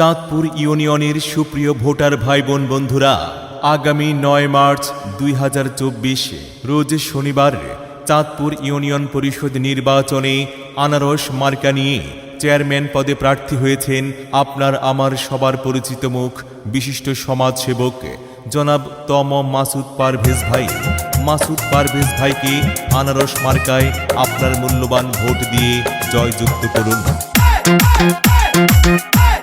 চাঁদপুর ইউনিয়নের সুপ্রিয় ভোটার ভাই বোন বন্ধুরা, আগামী নয় মার্চ দুই হাজার চব্বিশ, রোজ শনিবার চাঁদপুর ইউনিয়ন পরিষদ নির্বাচনে আনারস মার্কা নিয়ে চেয়ারম্যান পদে প্রার্থী হয়েছেন আপনার আমার সবার পরিচিত মুখ, বিশিষ্ট সমাজসেবক জনাব তম মাসুদ পারভেজ ভাই। মাসুদ পারভেজ ভাইকে আনারস মার্কায় আপনার মূল্যবান ভোট দিয়ে জয়যুক্ত করুন।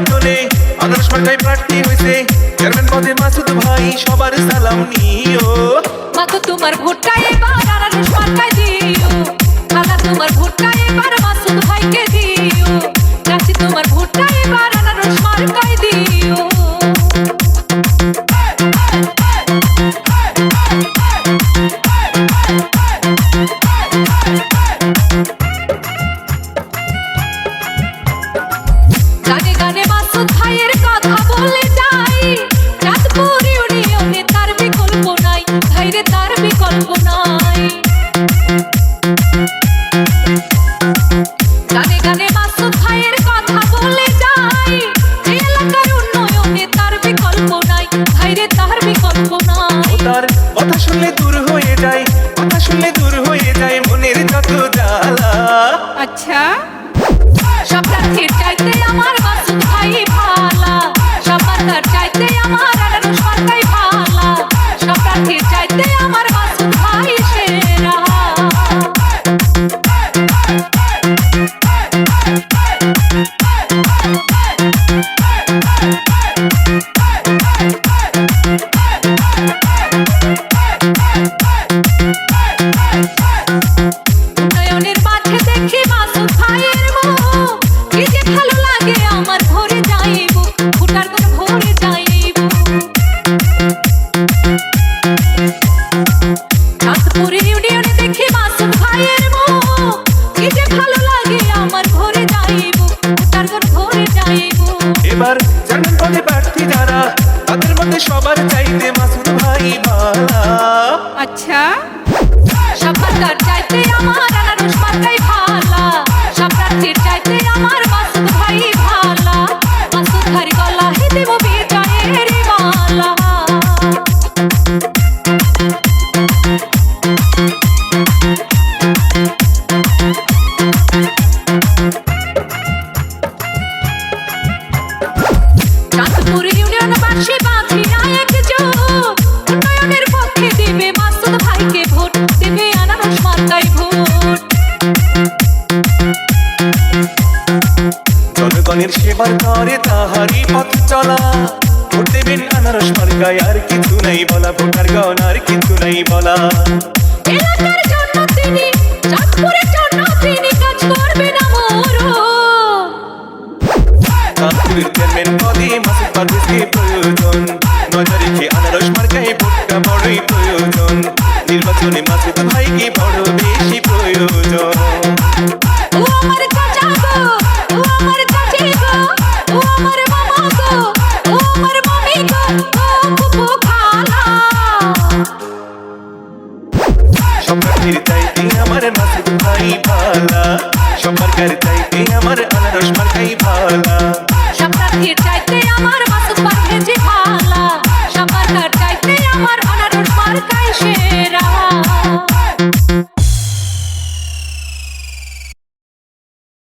নির্বাচনে আদর্শ মার্কায় প্রার্থী হয়েছে। চেয়ারম্যান পদে মাসুদ ভাই সবার সালাম নিও। কাকু তোমার ভুট্টা এবার আনারস মার্কায় দিও। কাকা তোমার ভুট্টা এবার মাসুদ ভাইকে দিও। চাচি, তোমার ভুট্টা এবার আনারস মার্কায় দিও। গানে শুনলে দূর হয়ে যায় কথা শুনলে দূর হয়ে যায় মনের যত জ্বালা। আচ্ছা। সব প্রার্থীর চাইতে আমার মাসুদ ভাই ভালা। সব মার্কার চাইতে আমার উন্নয়নের এবার চেয়ারম্যান পদে প্রার্থী যারা তাদের মধ্যে সবার চাইতে জনগণের সেবার করে তাহারি পথ চলা। ভোট দেবেন আনারস মার্কায় আর কিছু নাই বলা ভোটার গণ আর কিছু নাই বলা। প্রয়োজন। নজর রেখে আনারস মার্কায় ভোটটা বড়ই প্রয়োজন। নির্বাচনে মাসুদ ভাইকে বড় বেশি সম্রাটের চাইতে আমার মাসুদ ভাই ভালা সম্পর্কের চাইতে আমার আনারস মার্কাই ভালা সব চাইতে আমার মাসুদ পারভেজি ভালা সব চাইতে আমার আনারস মার্কাই সেরা।